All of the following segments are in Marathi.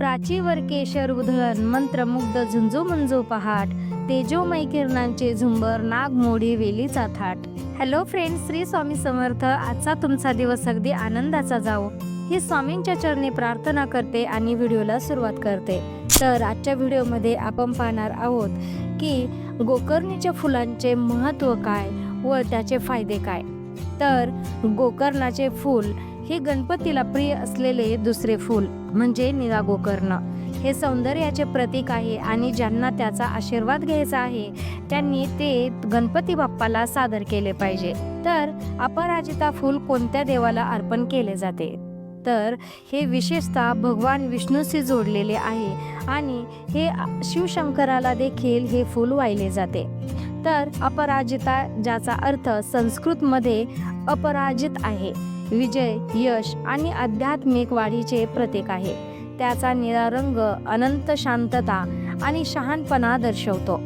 प्राचीवर केशर उधळण मंत्रमुग्ध झुंजू मंजू पहाट तेजोमय किरणांचे झुंबर नाग मोडी वेलीचा थाट हॅलो फ्रेंड श्री स्वामी समर्थ. आजचा तुमचा दिवस अगदी आनंदाचा जावो. ही स्वामींच्या चरणी प्रार्थना करते आणि व्हिडिओला सुरुवात करते. तर आजच्या व्हिडिओमध्ये आपण पाहणार आहोत की गोकर्णीच्या फुलांचे महत्त्व काय व त्याचे फायदे काय? तर गोकर्णाचे फूल हे गणपतीला प्रिय असलेले दुसरे फूल म्हणजे निळा गोकर्ण. हे सौंदर्याचे प्रतीक आहे आणि ज्यांना त्याचा आशीर्वाद घ्यायचा आहे त्यांनी ते गणपती बाप्पाला सादर केले पाहिजे. तर अपराजिता फूल कोणत्या देवाला अर्पण केले जाते? तर हे विशेषतः भगवान विष्णूशी जोडलेले आहे आणि हे शिवशंकराला देखील हे फूल वाहिले जाते. तर अपराजिता ज्याचा अर्थ संस्कृतमध्ये अपराजित आहे. विजय यश आणि आध्यात्मिक वाढीचे प्रतीक आहे. त्याचा निळा रंग अनंत शांतता आणि शहाणपणा दर्शवतो.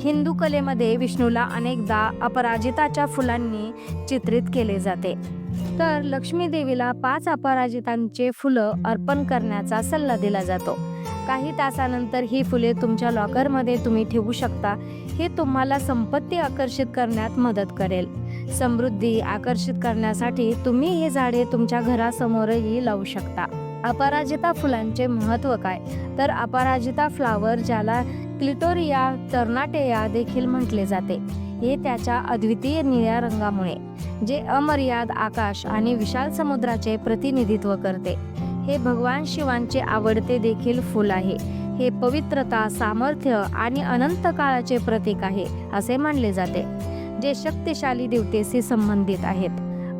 हिंदू कलेमध्ये विष्णूला अनेकदा अपराजिताच्या फुलांनी चित्रित केले जाते. तर लक्ष्मी देवीला पाच अपराजितांचे फुलं अर्पण करण्याचा सल्ला दिला जातो. काही तासानंतर ही फुले तुमच्या लॉकरमध्ये तुम्ही ठेवू शकता. हे तुम्हाला संपत्ती आकर्षित करण्यात मदत करेल. समृद्धी आकर्षित करण्यासाठी तुम्ही हे झाडे तुमच्या घरासमोरही लावू शकता. अपराजिता फुलांचे महत्त्व काय? तर अपराजिता फ्लावर ज्याला क्लिटोरिया टर्नाटेया देखील म्हटले जाते हे त्याच्या अद्वितीय निळ्या रंगामुळे जे अमर्याद आकाश आणि विशाल समुद्राचे प्रतिनिधित्व करते. हे भगवान शिवांचे आवडते देखील फूल आहे. हे पवित्रता सामर्थ्य आणि अनंत काळाचे प्रतीक आहे असे मानले जाते. जे शक्तिशाली देवतेशी संबंधित आहेत.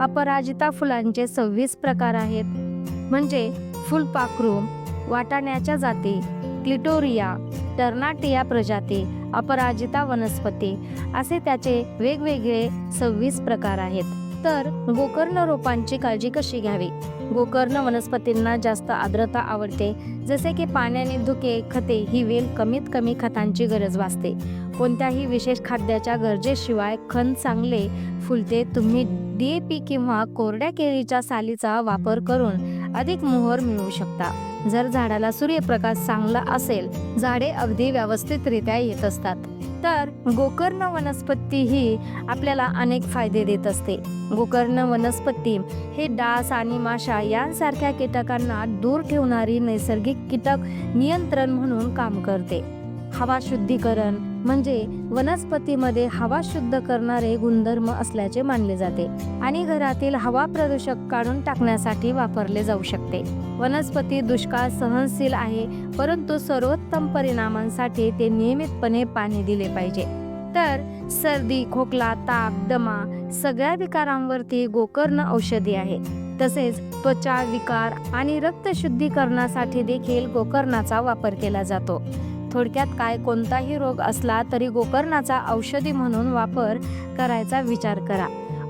अपराजिता फुलांचे सव्वीस प्रकार आहेत. म्हणजे फुलपाखरू वाटाण्याच्या जाती क्लिटोरिया टर्नाटिया प्रजाती अपराजिता वनस्पती असे त्याचे वेगवेगळे सव्वीस प्रकार आहेत. तर गोकर्ण रोपांची काळजी कशी घ्यावी? गोकर्ण वनस्पतींना जास्त आर्द्रता आवडते जसे की पाण्याने धुके खते ही वेल कमीत कमी खतांची गरज भासते. कोणत्याही विशेष खाद्याच्या गरजेशिवाय खण चांगले फुलते तुम्ही डीएपी किंवा कोरड्या केळीच्या सालीचा वापर करून अधिक मोहर मिळवू शकता. जर झाडाला सूर्यप्रकाश चांगला असेल झाडे अगदी व्यवस्थितरित्या येत असतात. तर गोकर्ण वनस्पती ही आपल्याला अनेक फायदे देत असते. गोकर्ण वनस्पती हे डास आणि माशा यांसारख्या कीटकांना दूर ठेवणारी नैसर्गिक कीटक नियंत्रण म्हणून काम करते. हवा शुद्धीकरण म्हणजे वनस्पतीमध्ये हवा शुद्ध करणारे गुणधर्म असल्याचे मानले जाते आणि घरातील हवा प्रदूषक काढून टाकण्यासाठी वापरले जाऊ शकते. वनस्पती दुष्काळ सहनशील आहे परंतु सर्वोत्तम परिणामांसाठी ते नियमितपणे पाणी दिले पाहिजे. तर सर्दी खोकला ताप दमा सगळ्या विकारांवरती गोकर्ण औषधी आहे. तसेच त्वचा विकार आणि रक्त शुद्धीकरणासाठी देखील गोकर्णाचा वापर केला जातो. थोडक्यात काय कोणताही रोग असला तरी गोकर्णाचा औषधी म्हणून वापर करायचा विचार करा.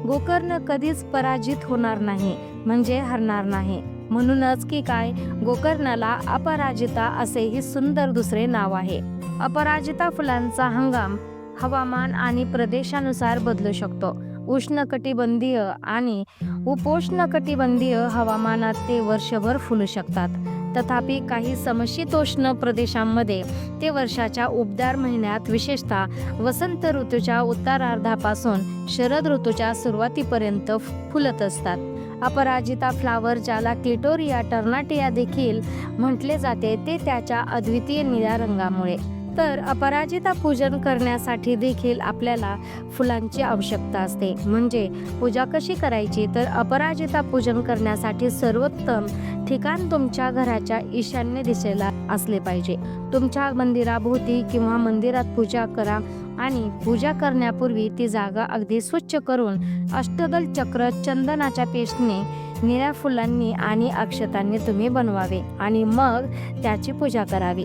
गोकर्ण कधीच पराजित होणार नाही म्हणजे हरणार नाही. म्हणूनच की काय गोकर्णाला अपराजिता असेही सुंदर दुसरे नाव आहे. अपराजिता फुलांचा हंगाम हवामान आणि प्रदेशानुसार बदलू शकतो. उष्णकटिबंधीय आणि उपोष्णकटिबंधीय हवामानात ते वर्षभर फुलू शकतात. तथापि काही समशीतोष्ण प्रदेशांमध्ये ते वर्षाच्या उबदार महिन्यात विशेषतः वसंत ऋतूच्या उत्तरार्धापासून शरद ऋतूच्या सुरुवातीपर्यंत फुलत असतात. अपराजिता फ्लावर ज्याला क्लिटोरिया टर्नाटिया देखील म्हटले जाते ते त्याच्या अद्वितीय निळ्या रंगामुळे. तर अपराजिता पूजन करण्यासाठी देखील आपल्याला फुलांची आवश्यकता असते. म्हणजे पूजा कशी करायची? तर अपराजिता पूजन करण्यासाठी सर्वोत्तम ठिकाण तुमच्या घराच्या ईशान्य दिशेला असले पाहिजे. तुमच्या मंदिराभोवती किंवा मंदिरात पूजा करा. आणि पूजा करण्यापूर्वी ती जागा अगदी स्वच्छ करून अष्टदल चक्र चंदनाच्या पेस्टने निळ्या फुलांनी आणि अक्षतांनी तुम्ही बनवावे आणि मग त्याची पूजा करावी.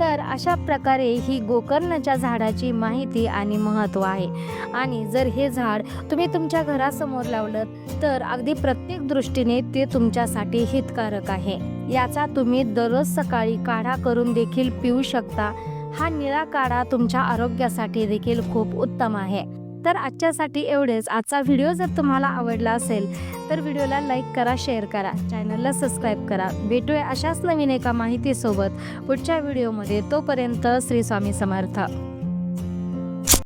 तर अशा प्रकारे ही गोकर्णाच्या झाडाची माहिती आणि महत्त्व आहे. आणि जर हे झाड तुम्ही तुमच्या घरासमोर लावलं तर अगदी प्रत्येक दृष्टीने ते तुमच्यासाठी हितकारक आहे. याचा तुम्ही दररोज सकाळी काढा करून देखील पिऊ शकता. हा निळा काढा तुमच्या आरोग्यासाठी देखील खूप उत्तम आहे. तर आजच्यासाठी एवढेच. आजचा व्हिडिओ जर तुम्हाला आवडला असेल तर व्हिडिओला लाईक करा शेअर करा चॅनलला सबस्क्राईब करा. भेटूया अशाच नवीन एका माहितीसोबत पुढच्या व्हिडिओमध्ये. तोपर्यंत श्री स्वामी समर्थ.